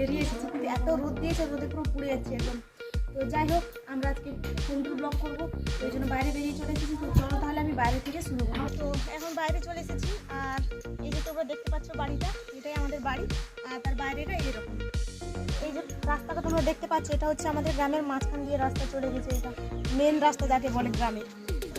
বেরিয়ে এসেছি, কিন্তু এত রোদ দিয়েছে, রোদে পুরো পুড়ে যাচ্ছে একদম। তো যাই হোক, আমরা আজকে সুন্দর ব্লগ করব ওই জন্য বাইরে বেরিয়ে চলে এসেছি। তো চলো তাহলে আমি বাইরে থেকে শুরু করব তো এখন বাইরে চলে এসেছি, আর এই যে তোমরা দেখতে পাচ্ছ বাড়িটা, এটাই আমাদের বাড়ি, আর তার বাইরেটা এরকম এই যে রাস্তাটা তোমরা দেখতে পাচ্ছ, এটা হচ্ছে আমাদের গ্রামের মাঝখান দিয়ে রাস্তা চলে গেছে, এটা মেন রাস্তা যাকে বলে গ্রামের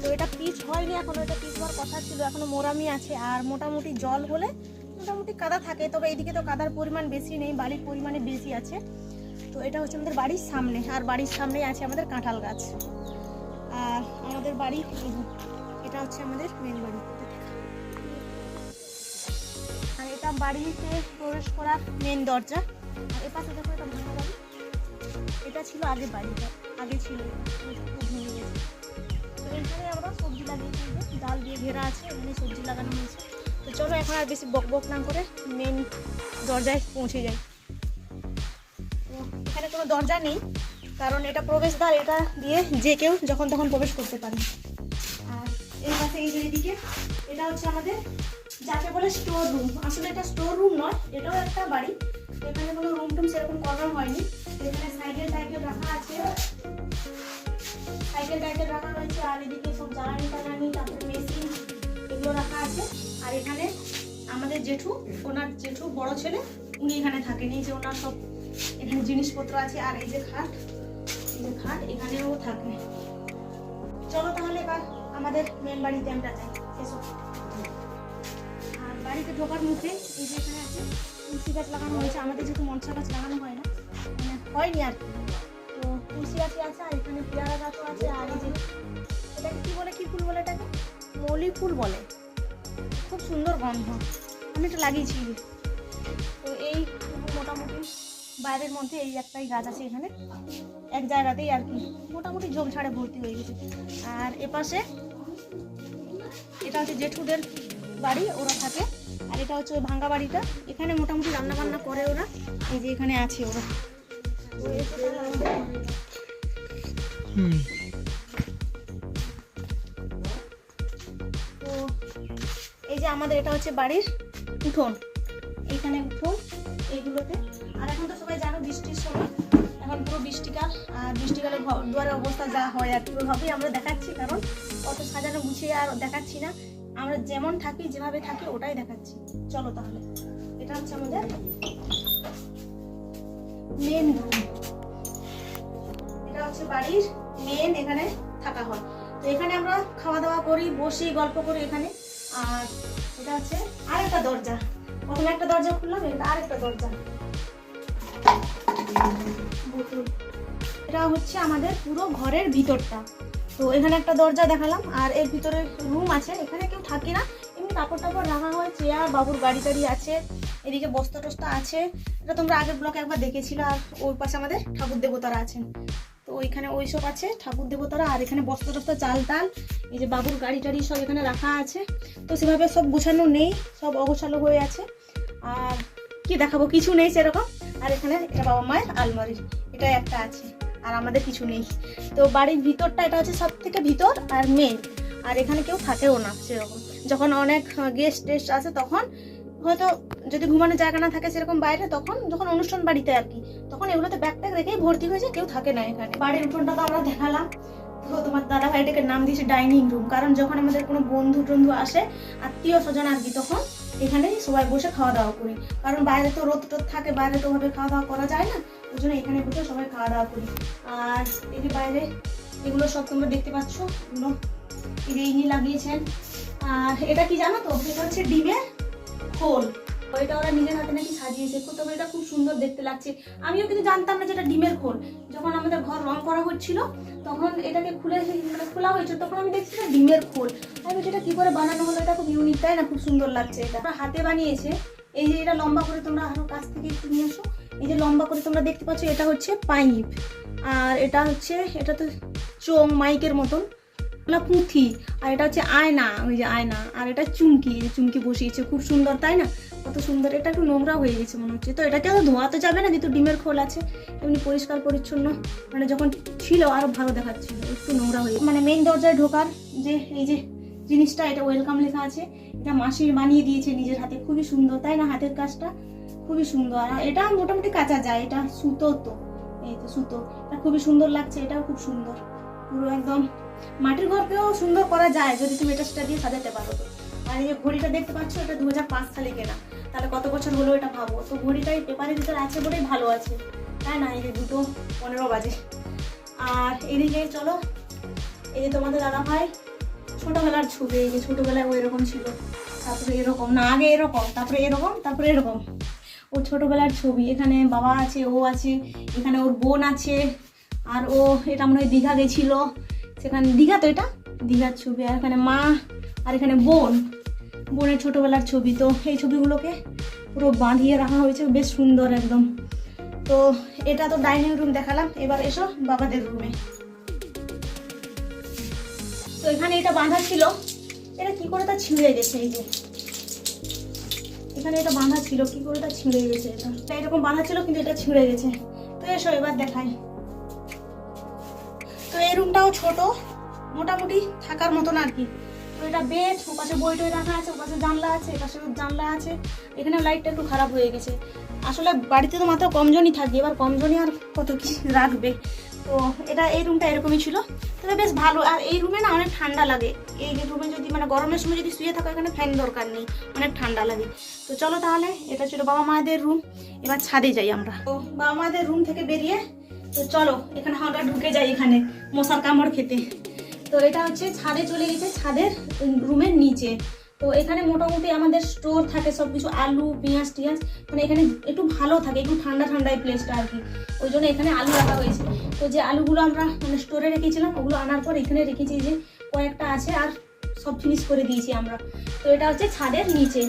তো এটা পিচ হয়নি এখনও, এটা পিচ হওয়ার কথা ছিল, এখনও মোরামি আছে, আর মোটামুটি জল হলে মোটামুটি কাদা থাকে, তবে এইদিকে তো কাদার পরিমাণ বেশি নেই বাড়ির পরিমাণে বেশি আছে। তো এটা হচ্ছে আমাদের বাড়ির সামনে, আর বাড়ির সামনেই আছে আমাদের কাঁঠাল গাছ। আর আমাদের বাড়ি এটা হচ্ছে আমাদের মেন বাড়ি। আর এটা বাড়িতে প্রবেশ করার মেন দরজা। আর এ পাশে দেখো এটা ভাঙা বাড়ি। এটা ছিল আগে বাড়িটা আগে ছিল। তো এখানে আমরা সবজি লাগিয়েছি, এই ডাল দিয়ে ঘেরা আছে, এখানে সবজি লাগানো হয়েছে। তো চলো এখন আর বেশি বক বক না করে মেন দরজায় পৌঁছে যাই। এখানে কোনো দরজা নেই, কারণ এটা প্রবেশদ্বার, এটা দিয়ে যে কেউ যখন তখন প্রবেশ করতে পারে। আর এর পাশে এই যে এদিকে, এটা হচ্ছে আমাদের যাকে বলে স্টোর রুম আসলে এটা স্টোর রুম নয়, এটাও একটা বাড়ি। এখানে কোনো রুম টুম সেরকম করা হয়নি। এখানে সাইকেল টাইকেল রাখা আছে। সাইকেল টাইকেল রাখা রয়েছে, আর এদিকে সব জ্বালানি টালানি তারপরে এগুলো রাখা আছে। আর এখানে আমাদের জেঠু, ওনার জেঠু বড় ছেলে, উনি এখানে থাকেন। এই যে ওনার সব এখানে জিনিসপত্র আছে, আর এই যে খাট, এই যে খাট, এখানেও থাকে। চলো তাহলে এবার আমাদের মেন বাড়িতে আমরা যাই। এসো। আর বাড়িতে ঢোকার মুখে এই যে এখানে আছে, তুলসী গাছ লাগানো হয়েছে। আমাদের যেহেতু মনসা গাছ লাগানো হয় না মানে হয়নি আর কি। তো তুলসী গাছই আছে, আর এখানে পেয়ারা গাছও আছে, আর এই যে এটাকে কি বলে, কি ফুল বলে? মৌলি ফুল বলে। খুব সুন্দর গন্ধ। আমি এটা লাগিয়েছি। তো এই মোটামুটি বাইরের মধ্যে এই একটাই গাছ আছে এখানে। এক জায়গাতেই আর কি মোটামুটি ঝোপঝাড়ে ভর্তি হয়ে গেছে। আর এপাশে এটা হচ্ছে জেঠুদের বাড়ি, ওরা থাকে। আর এটা হচ্ছে ওই ভাঙ্গা বাড়িটা। এখানে মোটামুটি রান্না বান্না করে ওরা। এই যে এখানে আছে ওরা। হুম। আমাদের এটা হচ্ছে বাড়ির উঠোন। এইখানে উঠোন, এইগুলোতে। আর এখন তো সবাই জানো বৃষ্টির সময়। এখন পুরো বৃষ্টিকাল, আর বৃষ্টিকালে দুয়ারের অবস্থা যা হয় আর কি ওইভাবেই আমরা দেখাচ্ছি, কারণ অত সাজানো গুছিয়ে আর দেখাচ্ছি না। আমরা যেমন থাকি, যেভাবে থাকি, ওটাই দেখাচ্ছি। চলো তাহলে। এটা হচ্ছে আমাদের মেন রুম এটা হচ্ছে বাড়ির মেন এখানে থাকা হয় তো এখানে আমরা খাওয়া দাওয়া করি, বসি, গল্প করি এখানে। আর এটা আরেকটা দরজা। প্রথমে একটা দরজা খুললাম এটা আরেকটা দরজা। এটা হচ্ছে আমাদের পুরো ঘরের ভিতরটা। তো এখানে একটা দরজা দেখালাম, আর এর ভিতরে রুম আছে, এখানে কেউ থাকে না। এমনি কাপড় টাপড় রাখা হয়, চেয়ার, বাবুর গাড়ি টাড়ি আছে, এদিকে বস্তা টস্তা আছে। এটা তোমরা আগের ব্লকে একবার দেখেছিলে, আর ওই পাশে আমাদের ঠাকুর দেবতারা আছেন। তো ওইখানে ওই সব আছে, ঠাকুর দেবতারা, আর এখানে বস্তা টস্তা চাল টাল এই যে বাবুর গাড়ি টাড়ি সব এখানে রাখা আছে। তো সেভাবে সব গোছানো নেই, সব অগোছালো হয়ে আছে। আর কি দেখাবো? কিছু নেই সেরকম। আর এখানে এটা বাবা মায়ের আলমারি এটা একটা আছে, আর আমাদের কিছু নেই। তো বাড়ির ভিতরটা, এটা হচ্ছে সব থেকে ভিতর আর মেন আর এখানে কেউ থাকেও না সেরকম। যখন অনেক গেস্ট টেস্ট আসে তখন হয়তো যদি ঘুমানোর জায়গা না থাকে সেরকম বাইরে, তখন যখন অনুষ্ঠান বাড়িতে আর কি, তখন এগুলোতে ব্যাগ রেখেই ভর্তি হয়েছে কেউ থাকে না এখানে। বাড়ির উঠোনটা তো আমরা দেখালাম। তো তোমার দাদা ভাইটাকে নাম দিয়েছে ডাইনিং রুম কারণ যখন আমাদের কোনো বন্ধু টন্ধু আসে আত্মীয় স্বজন আর কি, তখন এখানেই সবাই বসে খাওয়া দাওয়া করি। কারণ বাইরে তো রোদ টোদ থাকে, বাইরে তো ওভাবে খাওয়া দাওয়া করা যায় না, ওই জন্য এখানে বসে সবাই খাওয়া দাওয়া করি। আর যে বাইরে এগুলো সব তোমরা দেখতে পাচ্ছ, এগুলো এই ইনি লাগিয়েছেন। আর এটা কি জানো তো? এটা হচ্ছে ডিমের খোল। ওইটা ওরা নিজের হাতে নাকি সাজিয়েছে। তবে এটা খুব সুন্দর দেখতে লাগছে। আমিও কিন্তু জানতাম না যে এটা ডিমের খোল। যখন আমাদের ঘর রং করা হচ্ছিল, তখন এটাকে খুলে মানে খোলা হয়েছে, তখন আমি দেখছি এটা ডিমের খোল। আমি যেটা কি করে বানানো হলো? এটা খুব ইউনিক তাই না? খুব সুন্দর লাগছে এটা। হাতে বানিয়েছে। এই যে এটা লম্বা করে তোমরা আরও কাছ থেকে একটু নিয়ে আসো। এই যে লম্বা করে তোমরা দেখতে পাচ্ছ, এটা হচ্ছে পাইপ। আর এটা হচ্ছে, এটা তো চোং মাইকের মতন। না পুঁথি, আর এটা হচ্ছে আয়না, ওই যে আয়না, আর এটা চুমকি, এই যে চুমকি বসিয়েছে, খুব সুন্দর, তাই না? কত সুন্দর, এটা একটু নোংরা হয়ে গেছে মনে হচ্ছে। তো এটাকে তো ধোয়া তো যাবে না, যেহেতু ডিমের খোল আছে, এমনি পরিষ্কার পরিচ্ছন্ন মানে যখন ছিল আরও ভালো দেখাচ্ছিল, একটু নোংরা হয়ে মানে মেইন দরজায় ঢোকার যে, এই যে জিনিসটা, এটা ওয়েলকাম লেখা আছে, এটা মাসির বানিয়ে দিয়েছে নিজের হাতে, খুবই সুন্দর, তাই না, হাতের কাজটা? খুবই সুন্দর, আর এটা মোটামুটি কাঁচা যায়, এটা সুতো তো, এই তো সুতো, এটা খুবই সুন্দর লাগছে, এটাও খুব সুন্দর। পুরো একদম মাটির ঘরকেও সুন্দর করা যায় যদি তুমি এটা সেটা দিয়ে সাজাতে পারো তো। আর এই যে ঘড়িটা দেখতে পাচ্ছ, এটা দু হাজার পাঁচ সালে কেনা। তাহলে কত বছর হলো এটা ভাবো? তো ঘড়িটাই পেপারের ভিতরে আছে বলেই ভালো আছে। তাই না? এই যে দুটো পনেরো বাজে। আর এদিকে চলো, এই যে তোমাদের দাদা ভাই, ছোটোবেলার ছবি, এই যে ছোটোবেলায় ও এরকম ছিল, তারপরে এরকম, না, আগে এরকম, তারপরে এরকম তারপরে এরকম। ওর ছোটোবেলার ছবি, এখানে বাবা আছে, ও আছে, এখানে ওর বোন আছে আর ও, এটা মনে হয় দীঘা গেছিল। সেখানে দীঘা তো এটা? দীঘার ছবি। আর এখানে মা, আর এখানে বোন। বোনের ছোটবেলার ছবি। তো এই ছবিগুলোকে পুরো বাঁধিয়ে রাখা হয়েছে। বেশ সুন্দর একদম। তো এটা তো ডাইনিং রুম দেখালাম। এবার এসো বাবাদের রুমে। তো এখানে এটা বাঁধা ছিল। এটা কি করে তা ছিঁড়ে গেছে এই যে। এখানে এটা বাঁধা ছিল। কি করে তা ছিঁড়ে গেছে এটা? এরকম বাঁধা ছিল, কিন্তু এটা ছিঁড়ে গেছে। তো এসো এবার এই রুমটাও ছোট, মোটামুটি থাকার মতন আর কি। তো এটা বেড ওপাশে বই টই রাখা আছে, ওপাশে জানলা আছে, এপাশে জানলা আছে। এখানে লাইটটা একটু খারাপ হয়ে গেছে। আসলে বাড়িতে তো মাত্র কমজনই থাকবে এবার কমজনই আর কত কি রাখবে? তো এটা এই রুমটা এরকমই ছিল। তবে বেশ ভালো, আর এই রুমে না অনেক ঠান্ডা লাগে। এই রুমে যদি মানে গরমের সময় যদি শুয়ে থাকো, এখানে ফ্যান দরকার নেই, অনেক ঠান্ডা লাগে। তো চলো তাহলে, এটা ছিল বাবা মায়েদের রুম এবার ছাদে যাই আমরা। তো বাবা মায়েদের রুম থেকে বেরিয়ে তো চলো, এখানে আমরা ঢুকে যাই এখানে, মশার কামড় খেতে। তো এটা হচ্ছে ছাদে চলে গেছে, ছাদের রুমের নিচে। তো এখানে মোটামুটি আমাদের স্টোর থাকে সব কিছু আলু, পেঁয়াজ, টিয়াজ মানে এখানে একটু ভালো থাকে, একটু ঠান্ডা ঠান্ডা এই প্লেসটা আর কি। ওই জন্য এখানে আলু রাখা হয়েছে। তো যে আলুগুলো আমরা মানে স্টোরে রেখেছিলাম, ওগুলো আনার পর এখানে রেখেছি যে কয়েকটা আছে আর সব ফিনিশ করে দিয়েছি আমরা। তো এটা হচ্ছে ছাদের নিচে।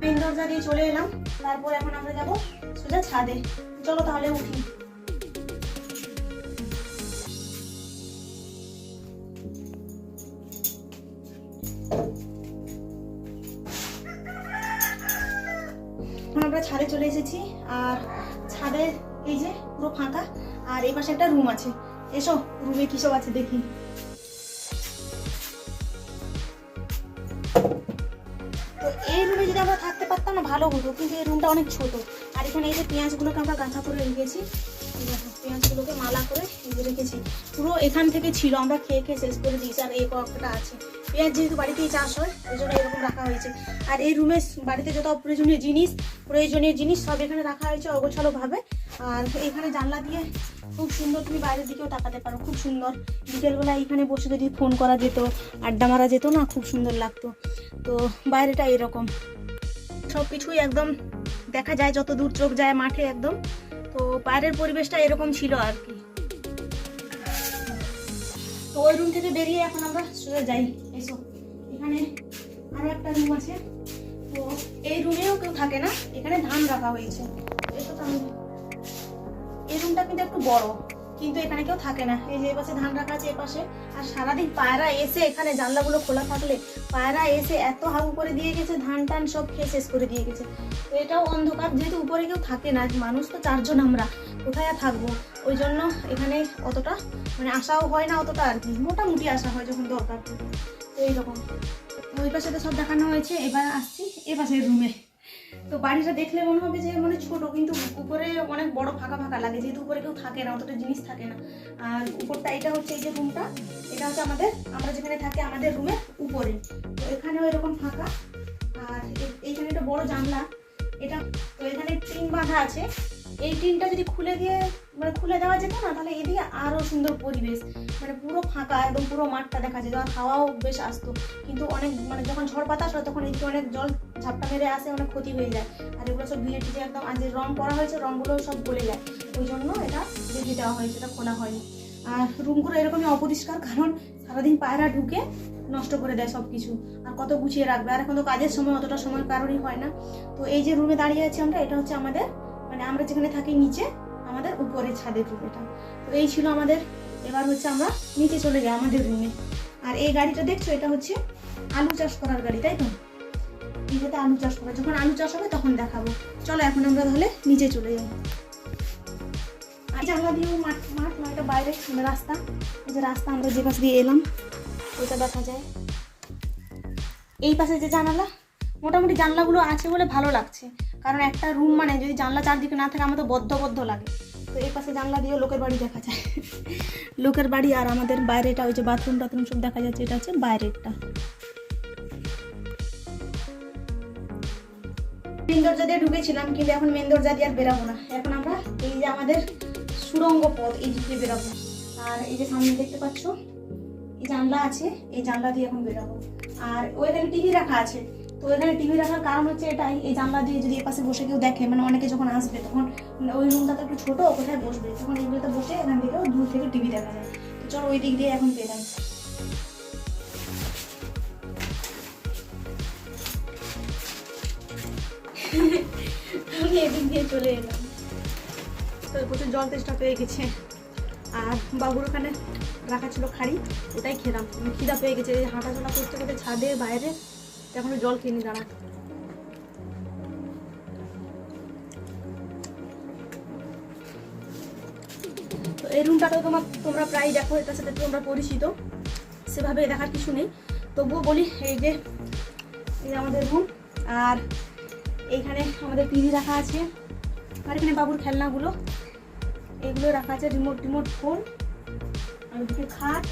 মেন দরজা দিয়ে চলে এলাম, তারপর এখন আমরা যাব সোজা ছাদে। চলো তাহলে উঠি। আমরা ছাদে চলে এসেছি, আর ছাদে এই যে পুরো ফাঁকা, আর এই পাশে একটা রুম আছে। এসো রুমে কি সব আছে দেখি। তো এই রুমে যদি আমরা থাকতে পারতাম না, ভালো হতো, কিন্তু এই রুমটা অনেক ছোট। আর এখানে এই যে পেঁয়াজগুলোকে আমরা গাঁথা করে রেখেছি পেঁয়াজগুলোকে মালা করে রেখেছি। পুরো এখান থেকে ছিল, আমরা খেয়ে খেয়ে শেষ করে দিয়েছি, আর এই কয়েকটা আছে। পেঁয়াজ যেহেতু বাড়িতেই চাষ হয় ওই জন্য এরকম রাখা হয়েছে। আর এই রুমে বাড়িতে যত প্রয়োজনীয় জিনিস প্রয়োজনীয় জিনিস সব এখানে রাখা হয়েছে অগোছালো ভাবে আর এখানে জানলা দিয়ে খুব সুন্দর তুমি বাইরের দিকেও তাকাতে পারো, খুব সুন্দর। বিকেলবেলা এখানে বসে যদি ফোন করা যেত, আড্ডা মারা যেত না, খুব সুন্দর লাগতো। তো বাইরেটা এরকম। সব কিছুই একদম দেখা যায়, যত দূর চোখ যায় মাঠে একদম। তো বাইরের পরিবেশটা এরকম ছিল আর কি। তো ওই রুম থেকে বেরিয়ে এখন আমরা সোজা যাই। এসো। এখানে আরও একটা রুম আছে। তো এই রুমেও কেউ থাকে না। এখানে ধান রাখা হয়েছে। এসো এই রুমটা কিন্তু একটু বড়, কিন্তু এখানে কেউ থাকে না। এই যে এপাশে ধান রাখা আছে এপাশে আর সারাদিন পায়রা এসে এখানে জানলাগুলো খোলা থাকলে পায়রা এসে এত হাউ করে দিয়ে গেছে, ধান টান সব খেয়ে শেষ করে দিয়ে গেছে। তো এটাও অন্ধকার, যেহেতু উপরে কেউ থাকে না, মানুষ তো চারজন আমরা। কোথায় আর থাকব? ওই জন্য এখানে অতটা মানে আসাও হয় না অতটা আর কি, মোটামুটি আসা হয় যখন দরকার। তো এইরকম। ওই পাশে তো সব দেখানো হয়েছে, এবার আসছি এ পাশের রুমে তো বাড়িটা দেখলে মনে হবে যে মানে ছোট, কিন্তু উপরে অনেক বড় ফাঁকা ফাঁকা লাগে, যেহেতু উপরে কেউ থাকে না, অতটা জিনিস থাকে না। আর উপরটা এটা হচ্ছে এই যে রুমটা এটা হচ্ছে আমাদের, আমরা যেখানে থাকি আমাদের রুমের উপরে। তো এখানেও এরকম ফাঁকা, আর এইখানে একটা বড় জানলা, এটা, তো এখানে টিন বাঁধা আছে। এই টিনটা যদি খুলে দিয়ে মানে খুলে দেওয়া যেত না, তাহলে এদিকে আরও সুন্দর পরিবেশ। মানে পুরো ফাঁকা একদম পুরো মাঠটা দেখা যেত, আর হাওয়াও বেশ আসতো। কিন্তু অনেক মানে যখন ঝড় বাতাস হয়, তখন এদিকে অনেক জল ঝাপটা মেরে আসে, অনেক ক্ষতি হয়ে যায়। আর এগুলো সব ধুয়ে টুয়ে একদম আজ যে রং করা হয়েছে, রংগুলো সব গলে যায়। ওই জন্য এটা বেঁধে দেওয়া হয়েছে, এটা খোলা হয়নি। আর রুমগুলো এরকমই অপরিষ্কার, কারণ সারাদিন পায়রা ঢুকে নষ্ট করে দেয় সব কিছু আর কত গুছিয়ে রাখবে? আর এখন তো কাজের সময়, অতটা সময় কারোরই হয় না। তো এই যে রুমে দাঁড়িয়ে আছি আমরা, এটা হচ্ছে আমাদের মানে আমরা যেখানে থাকি নিচে, আমাদের উপরে ছাদের রুম এটা। তো এই ছিল আমাদের, এবার হচ্ছে আমরা নিচে চলে যাই আমাদের রুমে আর এই গাড়িটা দেখছ, এটা হচ্ছে আলু চাষ করার গাড়ি, তাই তো? এইটাতে আলু চাষ করা, যখন আলু চাষ হবে তখন দেখাবো। চলো এখন আমরা তাহলে নিচে চলে যাই। আর জানলা দিয়েও মাঠ মাঠ না এটা বাইরে রাস্তা। এই যে রাস্তা, আমরা যে পাশ দিয়ে এলাম, ওইটা দেখা যায়। এই পাশে যে জানালা, মোটামুটি জানলাগুলো আছে বলে ভালো লাগছে। কারণ একটা রুম মানে যদি জানলা চারদিকে না থাকে আমার তো বদ্ধ বদ্ধ লাগে। তো এই পাশে জানলা দিয়ে লোকের বাড়ি দেখা যায়। লোকের বাড়ি আর আমাদের বাইরেটা, ওই যে বাথরুম টাথরুম সব দেখা যাচ্ছে, এটা হচ্ছে বাইরেরটা। মেন দরজা দিয়ে ঢুকেছিলাম, কিন্তু এখন মেন দরজা দিয়ে আর বেরাবো না। এখন আমরা এই যে আমাদের সুড়ঙ্গ পথ, এই দিক দিয়ে বেরাবো। আর এই যে সামনে দেখতে পাচ্ছ, এই জানলা আছে, এই জানলা দিয়ে এখন বেরাবো। আর ওইখানে টিভি রাখা আছে। তো ওইখানে টিভি রাখার কারণ হচ্ছে এটাই, এই জানলা দিয়ে যদি এপাশে বসে কেউ দেখে মানে অনেকে যখন আসবে, তখন ওই রুমটা তো একটু ছোটো, কোথায় বসবে? তখন এইগুলোতে বসে এখান থেকেও দূর থেকে টিভি দেখা যায়। তো চলো ওই দিক দিয়ে এখন বেরাই আমি এদিক দিয়ে চলে এলাম। তো প্রচুর জল তেষ্টা পেয়ে গেছে। আর বাবুর ওখানে রাখা ছিল খাড়ি, ওটাই খেলাম। খিদা পেয়ে গেছে হাঁটাচলা করতে করতে ছাদে, বাইরে এখনও জল খেয়ে দাঁড়া। এই রুমটাতেও তোমার তোমরা প্রায় দেখো, এটার সাথে তোমরা পরিচিত। সেভাবে দেখার কিছু নেই। তবুও বলি, এই যে, এই আমাদের রুম আর এইখানে আমাদের টিভি রাখা আছে। আর এখানে বাবুর খেলনাগুলো। এগুলো রাখা আছে রিমোট রিমোট ফোন আর ওদিকে খাট,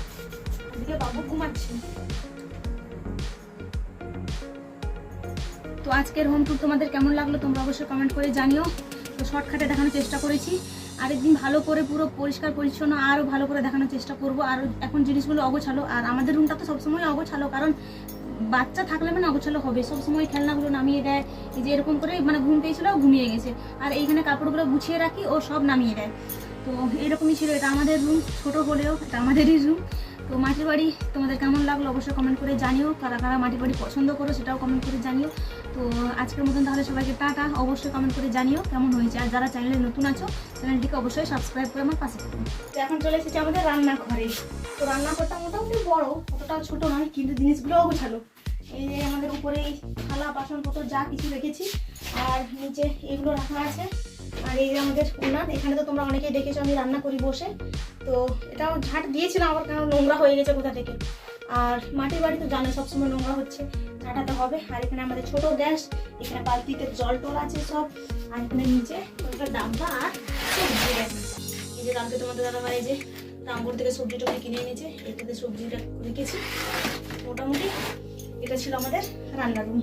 ওদিকে বাবু ঘুমাচ্ছে। তো আজকের হোম ট্যুর তোমাদের কেমন লাগল তোমরা অবশ্যই কমেন্ট করে জানিও। তো শর্টকাটে দেখানোর চেষ্টা করেছি। আরেকদিন ভালো করে পুরো পরিষ্কার, পরিচ্ছন্ন আরও ভালো করে দেখানোর চেষ্টা করব। আর এখন জিনিসগুলো অগোছালো। আর আমাদের রুমটা তো সবসময় অগোছালো, কারণ বাচ্চা থাকলে মানে অগোছালো হবে। সবসময় খেলনাগুলো নামিয়ে দেয়। এই যে এরকম করে মানে ঘুম পেয়েছিল, ঘুমিয়ে গেছে। আর এইখানে কাপড়গুলো গুছিয়ে রাখি, ও সব নামিয়ে দেয়। তো এরকমই ছিল। এটা আমাদের রুম ছোট হলেও এটা আমাদেরই রুম তো মাটির বাড়ি তোমাদের কেমন লাগল অবশ্যই কমেন্ট করে জানিও। কারা কারা মাটির বাড়ি পছন্দ করো সেটাও কমেন্ট করে জানিও। তো আজকের মতন তাহলে সবাইকে টাটা, অবশ্যই কমেন্ট করে জানিও কেমন হয়েছে। আর যারা চ্যানেলে নতুন আছো চ্যানেলটিকে অবশ্যই সাবস্ক্রাইব করে আমার পাশে থাকুন তো এখন চলে এসেছি আমাদের রান্নাঘরে। তো রান্নাঘরটা মোটামুটি বড়, অতটাও ছোট নয়, কিন্তু জিনিসগুলোও অগোছালো এই যে আমাদের উপরে থালা, বাসনপত্র, যা কিছু রেখেছি, আর নিচে এগুলো রাখা আছে। আর এই আমাদের উনান এখানে তো তোমরা অনেকেই দেখেছ, আমি রান্না করি বসে। তো এটাও ঝাঁট দিয়েছিলাম আবার কেন নোংরা হয়ে গেছে কোথা থেকে। আর মাটির বাড়ি তো জানো, সবসময় নোংরা হচ্ছে, ঝাঁটাতে হবে। আর এখানে আমাদের ছোট গ্যাস, এখানে বালতিতে জল টল আছে সব, আর এখানে নিচে ডাব্বা আর সবজি এই যে কালকে তোমাদের দাদা ভাই যে রামপুর থেকে সবজি টবজি কিনে এনেছে, এটাতে সবজিটা রেখেছি। মোটামুটি এটা ছিল আমাদের রান্নার রুম